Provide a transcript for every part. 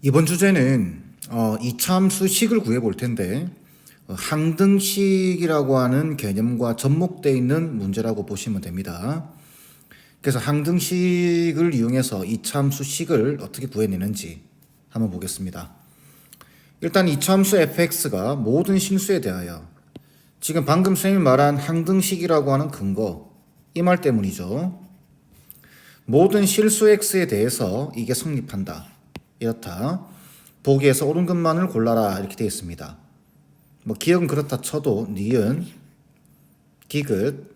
이번 주제는 어, 이참수식을 구해 볼 텐데 어, 항등식이라고 하는 개념과 접목되어 있는 문제라고 보시면 됩니다. 그래서 항등식을 이용해서 이참수식을 어떻게 구해내는지 한번 보겠습니다. 일단 이참수 fx가 모든 실수에 대하여 지금 방금 선생님이 말한 항등식이라고 하는 근거 이 말 때문이죠. 모든 실수 x에 대해서 이게 성립한다. 이렇다. 보기에서 옳은 것만을 골라라 이렇게 되어 있습니다. 뭐 기억은 그렇다 쳐도 니은, 기긋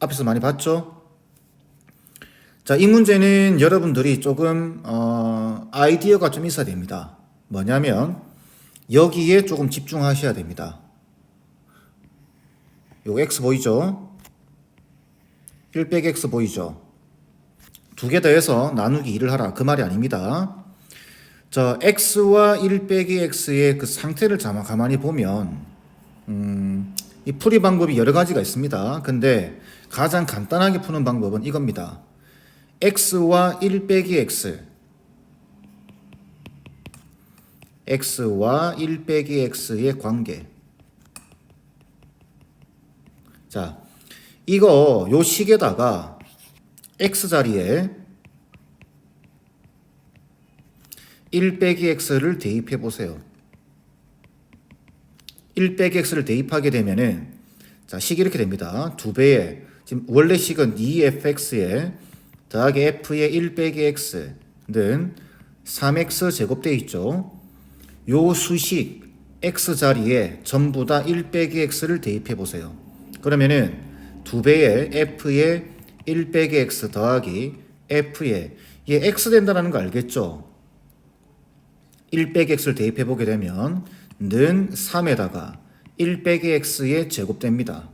앞에서 많이 봤죠? 자, 이 문제는 여러분들이 조금 어, 아이디어가 좀 있어야 됩니다. 뭐냐면 여기에 조금 집중하셔야 됩니다. 요 x 보이죠? 1 빼기 x 보이죠? 두 개 더해서 나누기 2를 하라. 그 말이 아닙니다. 저 x와 1 빼기 x의 그 상태를 자마 가만히 보면 음, 이 풀이 방법이 여러 가지가 있습니다. 근데 가장 간단하게 푸는 방법은 이겁니다. x와 1 빼기 x x와 1 빼기 x의 관계 자, 이거 요 식에다가 x 자리에 1 빼기 x를 대입해 보세요. 1 빼기 x를 대입하게 되면은 자, 식이 이렇게 됩니다. 두 배의 지금 원래 식은 2fx에 더하기 f의 1 빼기 x는 3x 제곱되어 있죠. 요 수식 x 자리에 전부 다 1 빼기 x를 대입해 보세요. 그러면은 두 배의 f의 1 빼기 x 더하기 f의 얘 x 된다는 거 알겠죠? 1 빼기 x를 대입해 보게 되면 는 3에다가 1 빼기 x의 제곱됩니다.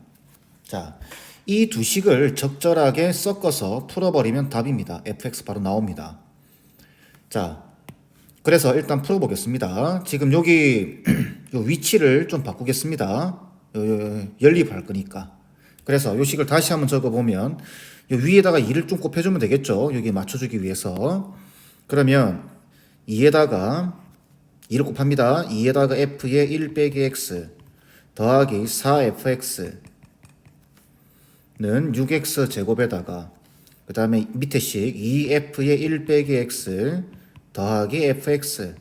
자, 이 두 식을 적절하게 섞어서 풀어버리면 답입니다. fx 바로 나옵니다. 자, 그래서 일단 풀어보겠습니다. 지금 여기 요 위치를 좀 바꾸겠습니다. 연립할 거니까. 그래서 요 식을 다시 한번 적어보면 요 위에다가 2를 좀 곱해주면 되겠죠. 여기 맞춰주기 위해서. 그러면 2에다가 2를 곱합니다. 2에다가 f의 1 빼기 x 더하기 4fx는 6x 제곱에다가 그 다음에 밑에 식 2f의 1 빼기 x 더하기 fx는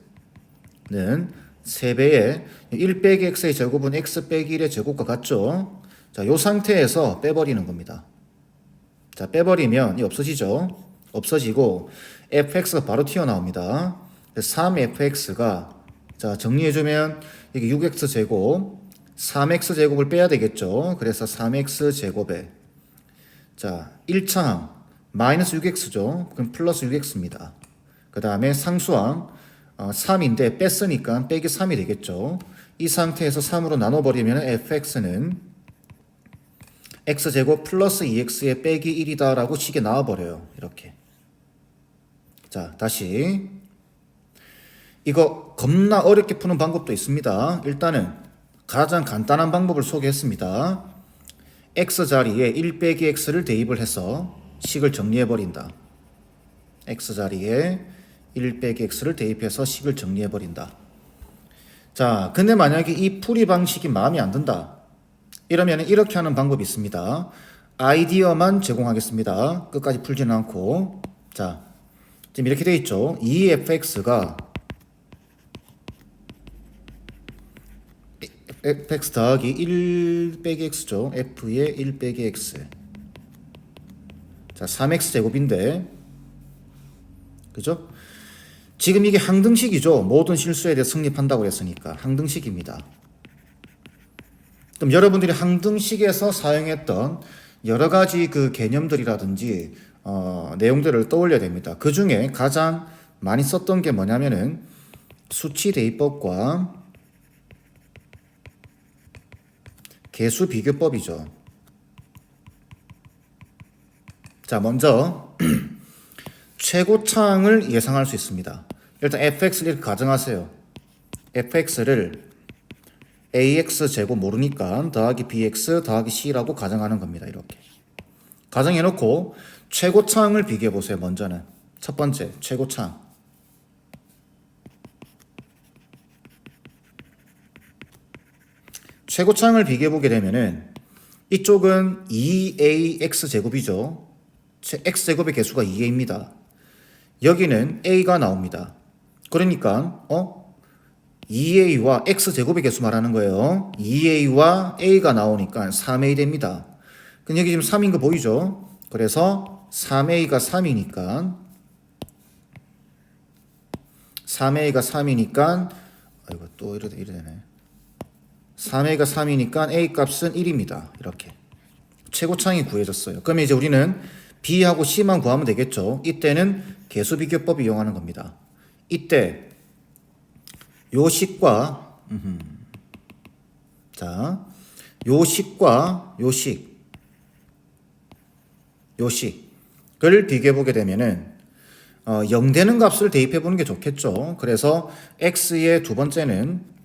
3배의 1 빼기 x의 제곱은 x 빼기 1의 제곱과 같죠? 자, 요 상태에서 빼버리는 겁니다. 자, 빼버리면 이 없어지죠? 없어지고 fx가 바로 튀어나옵니다. 3fx가 자, 정리해주면 이게 6x 제곱 3x 제곱을 빼야 되겠죠? 그래서 3x 제곱에 자, 1차항 마이너스 6x죠? 그럼 플러스 6x입니다. 그 다음에 상수항 어, 3인데 뺐으니까 빼기 3이 되겠죠. 이 상태에서 3으로 나눠버리면 fx는 x제곱 플러스 2x의 빼기 1이다라고 식에 나와버려요. 이렇게. 자, 다시. 이거 겁나 어렵게 푸는 방법도 있습니다. 일단은 가장 간단한 방법을 소개했습니다. x 자리에 1 빼기 x를 대입을 해서 식을 정리해버린다. x 자리에 1 빼기 x를 대입해서 식을 정리해버린다. 자, 근데 만약에 이 풀이 방식이 마음에 안 든다. 이러면 이렇게 하는 방법이 있습니다. 아이디어만 제공하겠습니다. 끝까지 풀지는 않고. 자, 지금 이렇게 돼 있죠. 2fx가 fx 더하기 1 빼기 x죠. f의 1 빼기 x. 자, 3x 제곱인데. 그죠? 지금 이게 항등식이죠. 모든 실수에 대해 성립한다고 했으니까 항등식입니다. 그럼 여러분들이 항등식에서 사용했던 여러 가지 그 개념들이라든지 어, 내용들을 떠올려야 됩니다. 그 중에 가장 많이 썼던 게 뭐냐면은 수치 대입법과 개수 비교법이죠. 자, 먼저 최고창을 예상할 수 있습니다. 일단 fx를 가정하세요. fx를 ax 제곱 모르니까 더하기 bx 더하기 c라고 가정하는 겁니다. 이렇게 가정해 놓고 최고창을 비교해 보세요. 먼저는 첫 번째 최고창 최고창을 비교해 보게 되면은 이쪽은 2ax 제곱이죠. 최- x 제곱의 개수가 2a입니다. 여기는 a가 나옵니다. 그러니까 어 2a와 x 제곱의 개수 말하는 거예요. 2a와 a가 나오니까 3a 됩니다. 그럼 여기 지금 3인 거 보이죠? 그래서 3a가 3이니까 3a가 3이니까 아이고 또 이래 이래 되네. 3a가 3이니까 a 값은 1입니다. 이렇게 최고창이 구해졌어요. 그러면 이제 우리는 b하고 c만 구하면 되겠죠. 이때는 개수 비교법 이용하는 겁니다. 이때 요 식과 음흠. 자, 요 식과 요 식, 요 식을 비교해 보게 되면은 어, 0 되는 값을 대입해 보는 게 좋겠죠. 그래서 x의 두 번째는 음흠.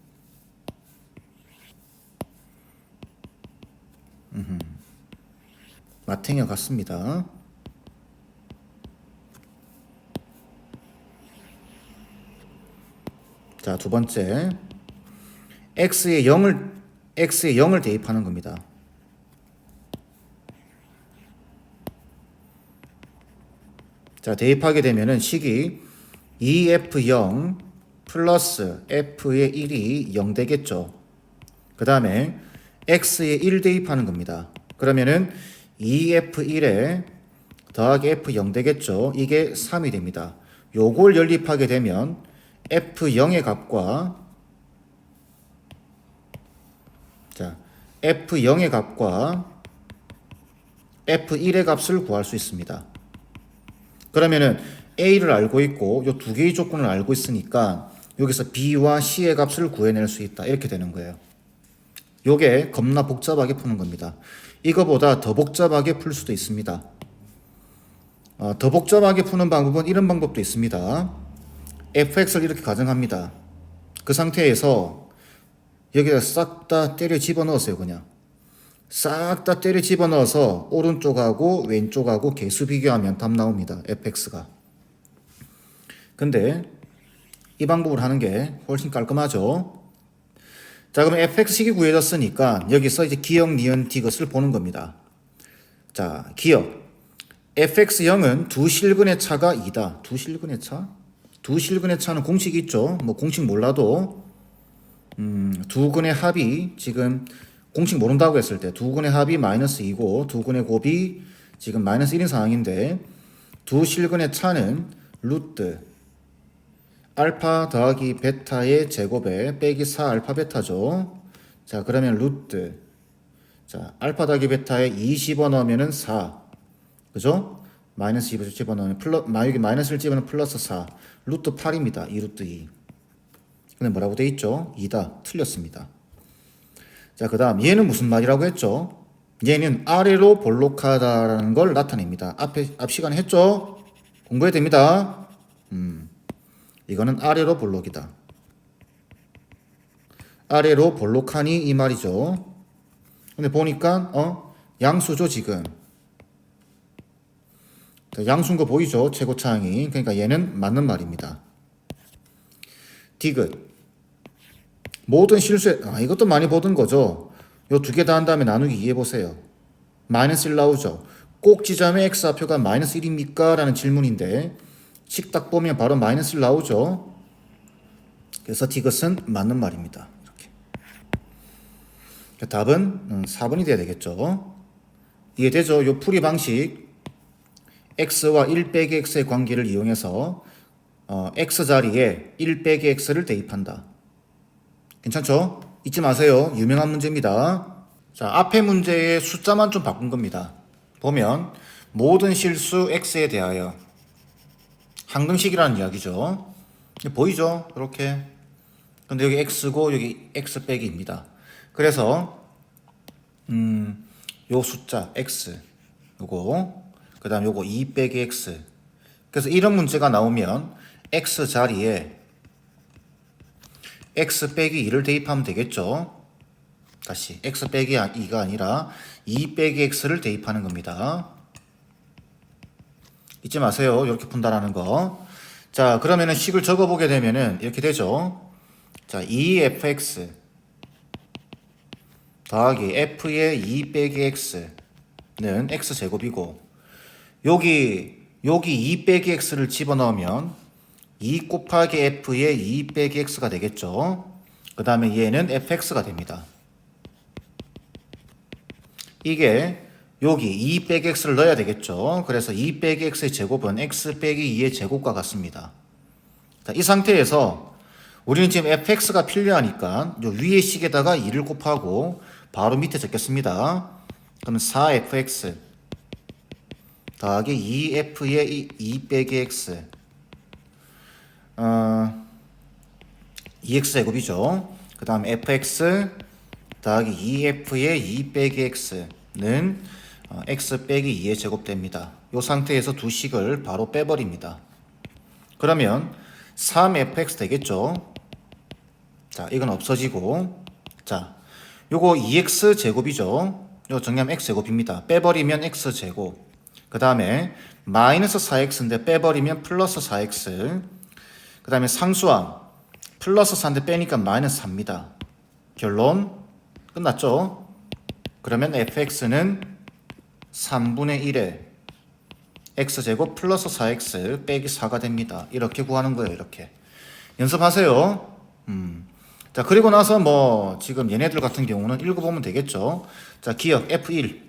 마탱이와 같습니다. 자, 두 번째. x에 0을 x에 0을 대입하는 겁니다. 자, 대입하게 되면은 식이 2f0 플러스 f의 1이 0 되겠죠. 그 다음에 x에 1 대입하는 겁니다. 그러면은 2f1에 더하기 f0 되겠죠. 이게 3이 됩니다. 요걸 연립하게 되면 f0의 값과 자, f0의 값과 f1의 값을 구할 수 있습니다. 그러면은 a를 알고 있고 요 두 개의 조건을 알고 있으니까 여기서 b와 c의 값을 구해낼 수 있다. 이렇게 되는 거예요. 요게 겁나 복잡하게 푸는 겁니다. 이거보다 더 복잡하게 풀 수도 있습니다. 어, 더 복잡하게 푸는 방법은 이런 방법도 있습니다. fx를 이렇게 가정합니다. 그 상태에서 여기다 싹 다 때려 집어넣었어요, 그냥. 싹 다 때려 집어넣어서 오른쪽하고 왼쪽하고 개수 비교하면 답 나옵니다. fx가. 근데 이 방법을 하는 게 훨씬 깔끔하죠. 자, 그럼 fx식이 구해졌으니까 여기서 이제 기억, 니은, 디귿을 보는 겁니다. 자, 기억. fx0은 두 실근의 차가 2다. 두 실근의 차? 두 실근의 차는 공식이 있죠. 뭐 공식 몰라도 음, 두 근의 합이 지금 공식 모른다고 했을 때 두 근의 합이 마이너스 2고 두 근의 곱이 지금 마이너스 1인 상황인데 두 실근의 차는 루트 알파 더하기 베타의 제곱에 빼기 4 알파 베타죠. 자, 그러면 루트 자, 알파 더하기 베타에 2 집어넣으면은 4. 그죠? 마이너스 2을 집어넣으면 플러 마 여기 마이너스를 집어넣으면 플러스 4. 루트 8입니다. 2 루트 2. 근데 뭐라고 돼 있죠? 2다. 틀렸습니다. 자, 그 다음 얘는 무슨 말이라고 했죠? 얘는 아래로 볼록하다라는 걸 나타냅니다. 앞에 앞 시간에 했죠? 공부해야 됩니다. 음. 이거는 아래로 볼록이다. 아래로 볼록하니 이 말이죠. 근데 보니까 어 양수죠 지금. 자, 양수인 거 보이죠? 최고차항이. 그러니까 얘는 맞는 말입니다. 디귿. 모든 실수에 아 이것도 많이 보던 거죠. 요 두 개 다 한 다음에 나누기 2 해보세요. 마이너스 1 나오죠. 꼭 지점의 x좌표가 마이너스 1입니까? 라는 질문인데 식 딱 보면 바로 마이너스 1 나오죠. 그래서 디귿은 맞는 말입니다. 이렇게. 답은 음, 4번이 돼야 되겠죠. 이해되죠? 요 풀이 방식 x와 1 빼기 x의 관계를 이용해서 어, x 자리에 1 빼기 x를 대입한다. 괜찮죠? 잊지 마세요. 유명한 문제입니다. 자, 앞에 문제의 숫자만 좀 바꾼 겁니다. 보면 모든 실수 x에 대하여 항등식이라는 이야기죠. 보이죠? 이렇게. 근데 여기 x고 여기 x 빼기 입니다. 그래서 음, 요 숫자 x 요거 그다음 요거 2 빼기 x. 그래서 이런 문제가 나오면 x 자리에 x 빼기 2를 대입하면 되겠죠. 다시 x 빼기 2가 아니라 2 빼기 x를 대입하는 겁니다. 잊지 마세요. 이렇게 푼다라는 거. 자, 그러면은 식을 적어 보게 되면은 이렇게 되죠. 자, 2fx 더하기 f의 2 빼기 x는 x 제곱이고 여기 여기 2 빼기 x를 집어넣으면 2 곱하기 f의 2 빼기 x가 되겠죠. 그 다음에 얘는 fx가 됩니다. 이게 여기 2 빼기 x를 넣어야 되겠죠. 그래서 2 빼기 x의 제곱은 x 빼기 2의 제곱과 같습니다. 자, 이 상태에서 우리는 지금 fx가 필요하니까 요 위의 식에다가 2를 곱하고 바로 밑에 적겠습니다. 그러면 4fx 더하기 2f의 2 빼기 x 어, 2x 제곱이죠. 그 다음 fx 더하기 2f의 2 빼기 x는 어, x 빼기 2의 제곱 됩니다. 이 상태에서 두 식을 바로 빼버립니다. 그러면 3fx 되겠죠. 자, 이건 없어지고 자, 요거 2x 제곱이죠. 요 정리하면 x 제곱입니다. 빼버리면 x 제곱. 그 다음에 마이너스 4x인데 빼버리면 플러스 4x. 그 다음에 상수항 플러스 4인데 빼니까 마이너스 4입니다. 결론 끝났죠? 그러면 fx는 3분의 1에 x제곱 플러스 4x 빼기 4가 됩니다. 이렇게 구하는 거예요. 이렇게. 연습하세요. 음. 자, 그리고 나서 뭐 지금 얘네들 같은 경우는 읽어보면 되겠죠. 자, 기억 F1.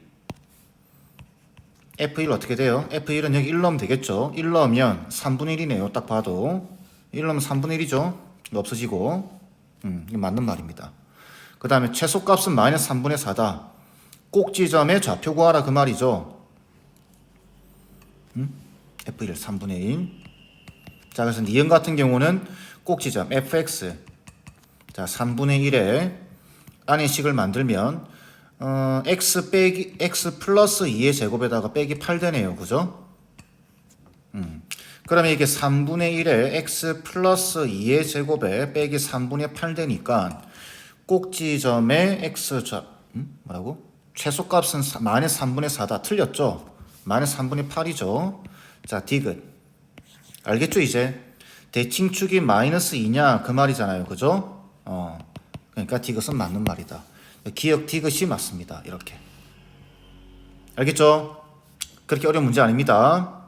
F1 어떻게 돼요? F1은 여기 1 넣으면 되겠죠. 1 넣으면 3분의 1이네요. 딱 봐도. 1 넣으면 3분의 1이죠. 이거 없어지고. 음, 맞는 말입니다. 그 다음에 최소값은 마이너스 3분의 4다. 꼭지점의 좌표 구하라 그 말이죠. 음? F1 3분의 1. 자, 그래서 니은 같은 경우는 꼭지점 fx 자 3분의 1에 안의 식을 만들면 어, x 빼기 x 플러스 2의 제곱에다가 빼기 8 되네요. 그죠? 음. 그러면 이게 3분의 1에 x 플러스 2의 제곱에 빼기 3분의 8 되니까 꼭지점의 x 자 음? 뭐라고? 최소값은 사- 마이너스 3분의 4다. 틀렸죠? 마이너스 3분의 8이죠. 자, 디귿. 알겠죠, 이제? 대칭축이 마이너스 2냐 그 말이잖아요. 그죠? 어. 그러니까 디귿은 맞는 말이다. 기억 디귿이 맞습니다. 이렇게. 알겠죠? 그렇게 어려운 문제 아닙니다.